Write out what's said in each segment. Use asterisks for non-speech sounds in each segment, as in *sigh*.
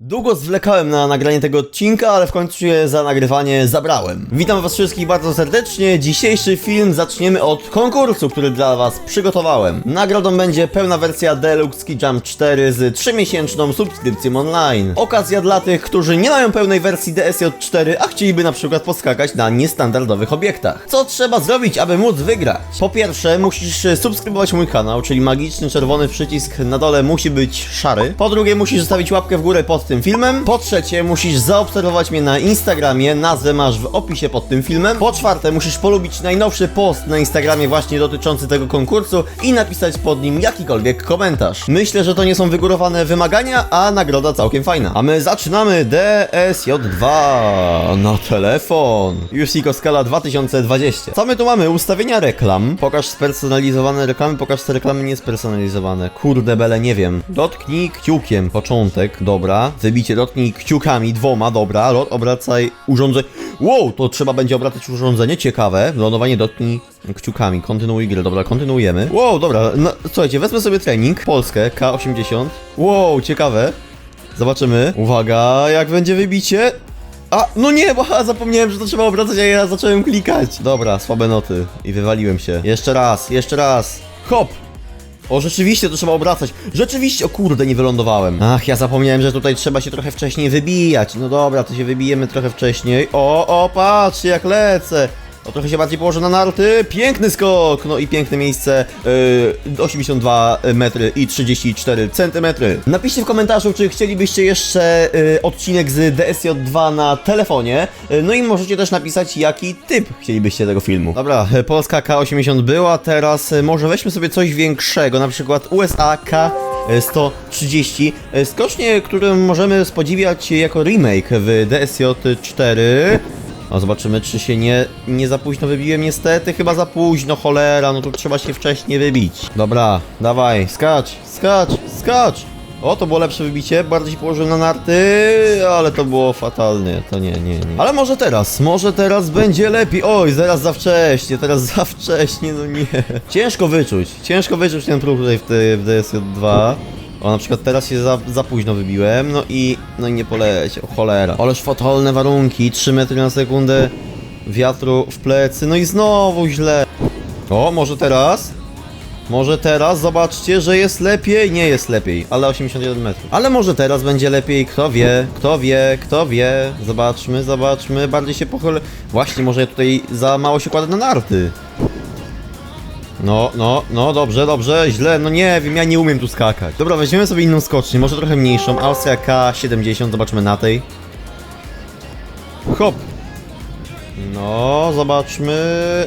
Długo zwlekałem na nagranie tego odcinka, ale w końcu się za nagrywanie zabrałem. Witam was wszystkich bardzo serdecznie. Dzisiejszy film zaczniemy od konkursu, który dla was przygotowałem. Nagrodą będzie pełna wersja Deluxe Ski Jump 4 z 3-miesięczną subskrypcją online. Okazja dla tych, którzy nie mają pełnej wersji DSJ4, a chcieliby na przykład poskakać na niestandardowych obiektach. Co trzeba zrobić, aby móc wygrać? Po pierwsze, musisz subskrybować mój kanał, czyli magiczny czerwony przycisk na dole musi być szary. Po drugie, musisz zostawić łapkę w górę pod tym filmem. Po trzecie, musisz zaobserwować mnie na Instagramie, nazwę masz w opisie pod tym filmem. Po czwarte, musisz polubić najnowszy post na Instagramie właśnie dotyczący tego konkursu i napisać pod nim jakikolwiek komentarz. Myślę, że to nie są wygórowane wymagania, a nagroda całkiem fajna. A my zaczynamy DSJ2 na telefon. Jusiko Skala 2020. Co my tu mamy? Ustawienia reklam. Pokaż spersonalizowane reklamy, pokaż te reklamy niespersonalizowane. Kurde bele, nie wiem. Dotknij kciukiem, początek, dobra. Wybicie, dotknij kciukami, dwoma, dobra. Lot, obracaj urządzenie. Wow, to trzeba będzie obracać urządzenie, ciekawe. Lądowanie dotknij kciukami, kontynuuj grę, dobra, kontynuujemy. Wow, dobra, no, słuchajcie, wezmę sobie trening, Polskę, K80. Wow, ciekawe. Zobaczymy. Uwaga, jak będzie wybicie. A, no nie, bo *laughs* zapomniałem, że to trzeba obracać, a ja zacząłem klikać. Dobra, słabe noty. I wywaliłem się. Jeszcze raz, jeszcze raz. Hop! O, rzeczywiście to trzeba obracać. Rzeczywiście, o kurde, nie wylądowałem. Ach, ja zapomniałem, że tutaj trzeba się trochę wcześniej wybijać. No dobra, to się wybijemy trochę wcześniej. O, o, patrzcie jak lecę. O, trochę się bardziej położę na narty. Piękny skok! No i piękne miejsce. Yy, 82 metry i 34 centymetry. Napiszcie w komentarzu, czy chcielibyście jeszcze yy, odcinek z DSJ2 na telefonie. Yy, no i możecie też napisać, jaki typ chcielibyście tego filmu. Dobra, yy, Polska K80 była, teraz yy, może weźmy sobie coś większego, na przykład USA K. 130 Skocznie, którym możemy spodziewać jako remake w DSJ4 no zobaczymy, czy się nie, nie za późno wybiłem. Niestety, chyba za późno, cholera, no to trzeba się wcześniej wybić. Dobra, dawaj, skacz, skacz, skacz! O, to było lepsze wybicie, bardziej się położyłem na narty, ale to było fatalne, to nie, nie, nie. Ale może teraz, może teraz będzie lepiej. Oj, zaraz za wcześnie, teraz za wcześnie, no nie. Ciężko wyczuć, ciężko wyczuć ten próg tutaj w, w DSJ2. O, na przykład teraz się za, za późno wybiłem, no i, no i nie poleciał, cholera. Ależ fatalne warunki, 3 metry na sekundę wiatru w plecy, no i znowu źle. O, może teraz? Może teraz zobaczcie, że jest lepiej? Nie jest lepiej, ale 81 metrów. Ale może teraz będzie lepiej, kto wie, kto wie, kto wie. Zobaczmy, zobaczmy, bardziej się pochylę. Właśnie, może ja tutaj za mało się kładę na narty. No, no, no, dobrze, dobrze, źle, no nie wiem, ja nie umiem tu skakać. Dobra, weźmiemy sobie inną skocznię, może trochę mniejszą, Austria K70, zobaczmy na tej. Hop. No, zobaczmy,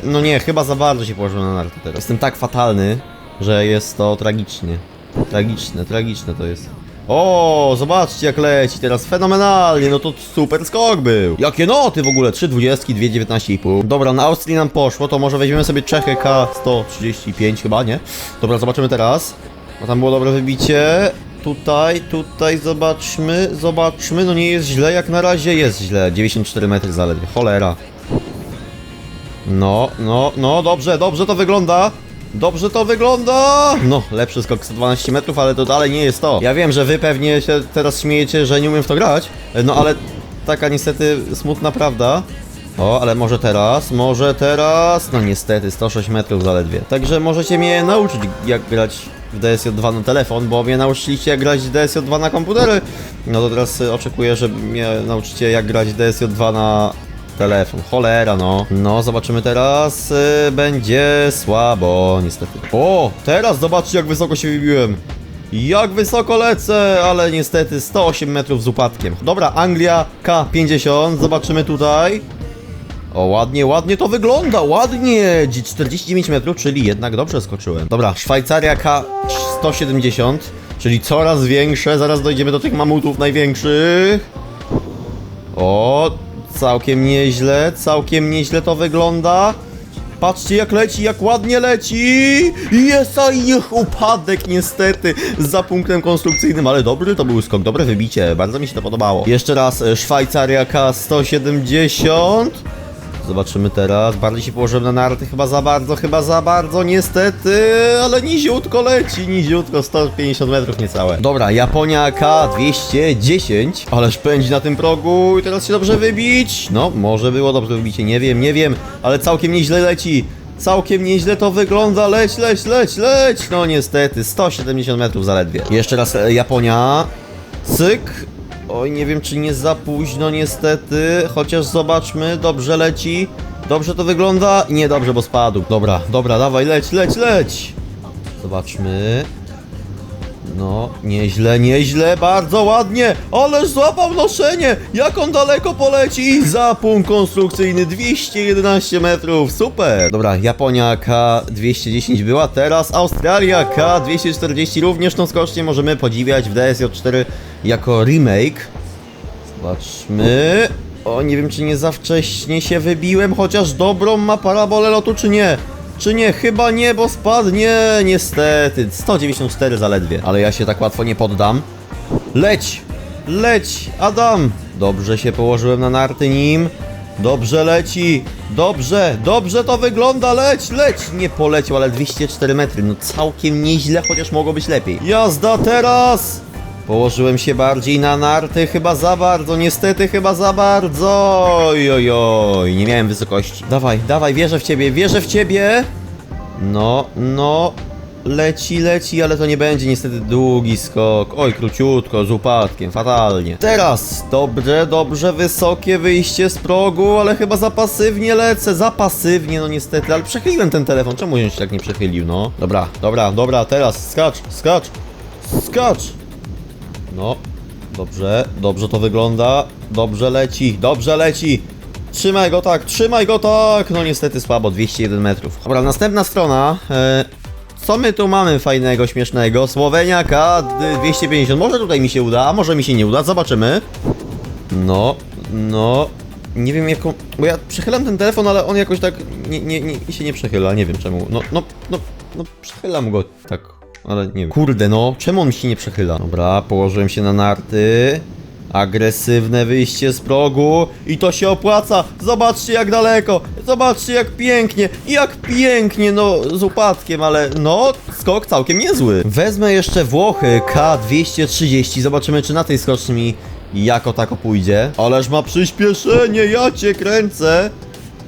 no nie, chyba za bardzo się położyłem na narty teraz. Jestem tak fatalny, że jest to tragicznie. Tragiczne, tragiczne to jest. O, zobaczcie jak leci teraz, fenomenalnie, no to super skok był. Jakie noty w ogóle, 3 dwudziestki, 2 19,5. Dobra, na Austrii nam poszło, to może weźmiemy sobie Czechę K135 chyba, nie? Dobra, zobaczymy teraz. Bo tam było dobre wybicie. Tutaj, tutaj zobaczmy, zobaczmy, no nie jest źle, jak na razie jest źle. 94 metry zaledwie, cholera. No, no, no, dobrze, dobrze to wygląda. Dobrze to wygląda! No, lepszy skok 112 metrów, ale to dalej nie jest to. Ja wiem, że wy pewnie się teraz śmiejecie, że nie umiem w to grać, no ale taka niestety smutna prawda. O, ale może teraz, może teraz, no niestety 106 metrów zaledwie. Także możecie mnie nauczyć jak grać w DSJ2 na telefon, bo mnie nauczyliście jak grać w DSJ2 na komputery. No to teraz oczekuję, że mnie nauczycie jak grać w DSJ2 na telefon. Cholera, no. No, zobaczymy teraz. Y, będzie słabo, niestety. O, teraz zobaczcie, jak wysoko się wybiłem. Jak wysoko lecę, ale niestety 108 metrów z upadkiem. Dobra, Anglia K50, zobaczymy tutaj. O, ładnie, ładnie to wygląda, ładnie! 49 metrów, czyli jednak dobrze skoczyłem. Dobra, Szwajcaria K170, czyli coraz większe, zaraz dojdziemy do tych mamutów największych. O, całkiem nieźle, całkiem nieźle to wygląda. Patrzcie jak leci, jak ładnie leci! Jest, a i niech upadek niestety za punktem konstrukcyjnym, ale dobry to był skok, dobre wybicie, bardzo mi się to podobało. Jeszcze raz e, Szwajcaria K170. Zobaczymy teraz. Bardziej się położyłem na narty, chyba za bardzo, chyba za bardzo, niestety, ale niziutko leci, niziutko, 150 metrów niecałe. Dobra, Japonia K210, ależ pędzi na tym progu i teraz się dobrze wybić. No, może było dobrze wybicie, nie wiem, nie wiem, ale całkiem nieźle leci. Całkiem nieźle to wygląda, leć, leć, leć, leć! No niestety, 170 metrów zaledwie. Jeszcze raz e, Japonia. Cyk. Oj, nie wiem czy nie za późno niestety, chociaż zobaczmy, dobrze leci. Dobrze to wygląda? Nie dobrze, bo spadł. Dobra, dobra, dawaj, leć, leć, leć! Zobaczmy. No, nieźle, nieźle, bardzo ładnie, ależ złapał noszenie, jak on daleko poleci, zapłon konstrukcyjny 211 metrów, super. Dobra, Japonia K210 była, teraz Australia K240, również tą skocznię możemy podziwiać w DSJ4 jako remake. Zobaczmy, o nie wiem czy nie za wcześnie się wybiłem, chociaż dobrą ma parabolę lotu czy nie. Czy nie? Chyba nie, bo spadnie. Niestety. 194 zaledwie. Ale ja się tak łatwo nie poddam. Leć! Leć! Adam! Dobrze się położyłem na narty nim. Dobrze leci. Dobrze, dobrze to wygląda. Leć, leć! Nie poleciał, ale 204 metry. No całkiem nieźle, chociaż mogło być lepiej. Jazda teraz! Położyłem się bardziej na narty, chyba za bardzo, niestety chyba za bardzo. Oj, oj, oj, nie miałem wysokości. Dawaj, dawaj, wierzę w ciebie, wierzę w ciebie. No, no, leci, leci, ale to nie będzie niestety długi skok. Oj, króciutko, z upadkiem, fatalnie. Teraz, dobrze, dobrze, wysokie wyjście z progu, ale chyba za pasywnie lecę, za pasywnie, no niestety, ale przechyliłem ten telefon, czemu on się tak nie przechylił, no? Dobra, dobra, dobra, teraz, skacz, skacz, skacz. No, dobrze, dobrze to wygląda. Dobrze leci, dobrze leci. Trzymaj go tak, trzymaj go tak. No niestety słabo, 201 metrów. Dobra, następna strona. E, co my tu mamy fajnego, śmiesznego? Słowenia K250. Może tutaj mi się uda, a może mi się nie uda, zobaczymy. No, no. Nie wiem jaką. Bo ja przechylam ten telefon, ale on jakoś tak nie, nie, nie, się nie przechyla, nie wiem czemu. No, no, no, no przechylam go tak, ale nie wiem. Kurde, no, czemu on mi się nie przechyla? Dobra, położyłem się na narty. Agresywne wyjście z progu i to się opłaca. Zobaczcie jak daleko, zobaczcie jak pięknie, jak pięknie, no z upadkiem, ale no skok całkiem niezły. Wezmę jeszcze Włochy K230, zobaczymy czy na tej skoczni mi jako tako pójdzie. Ależ ma przyspieszenie, ja cię kręcę.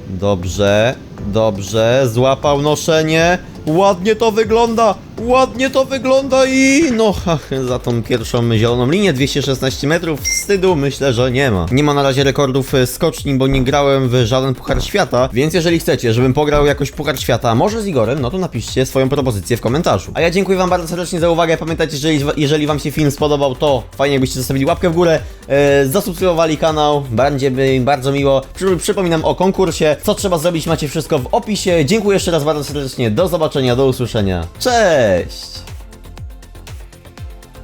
Dobrze, dobrze, złapał noszenie. Ładnie to wygląda, ładnie to wygląda i no ach, za tą pierwszą zieloną linię 216 metrów wstydu myślę, że nie ma. Nie ma na razie rekordów e, skoczni, bo nie grałem w żaden Puchar Świata, więc jeżeli chcecie, żebym pograł jakoś Puchar Świata, może z Igorem, no to napiszcie swoją propozycję w komentarzu. A ja dziękuję wam bardzo serdecznie za uwagę, pamiętajcie, że jeżeli, wam się film spodobał, to fajnie jakbyście zostawili łapkę w górę, e, zasubskrybowali kanał, będzie mi bardzo miło. Przy, przypominam o konkursie, co trzeba zrobić macie wszystko w opisie. Dziękuję jeszcze raz bardzo serdecznie, do zobaczenia, do usłyszenia. Cześć!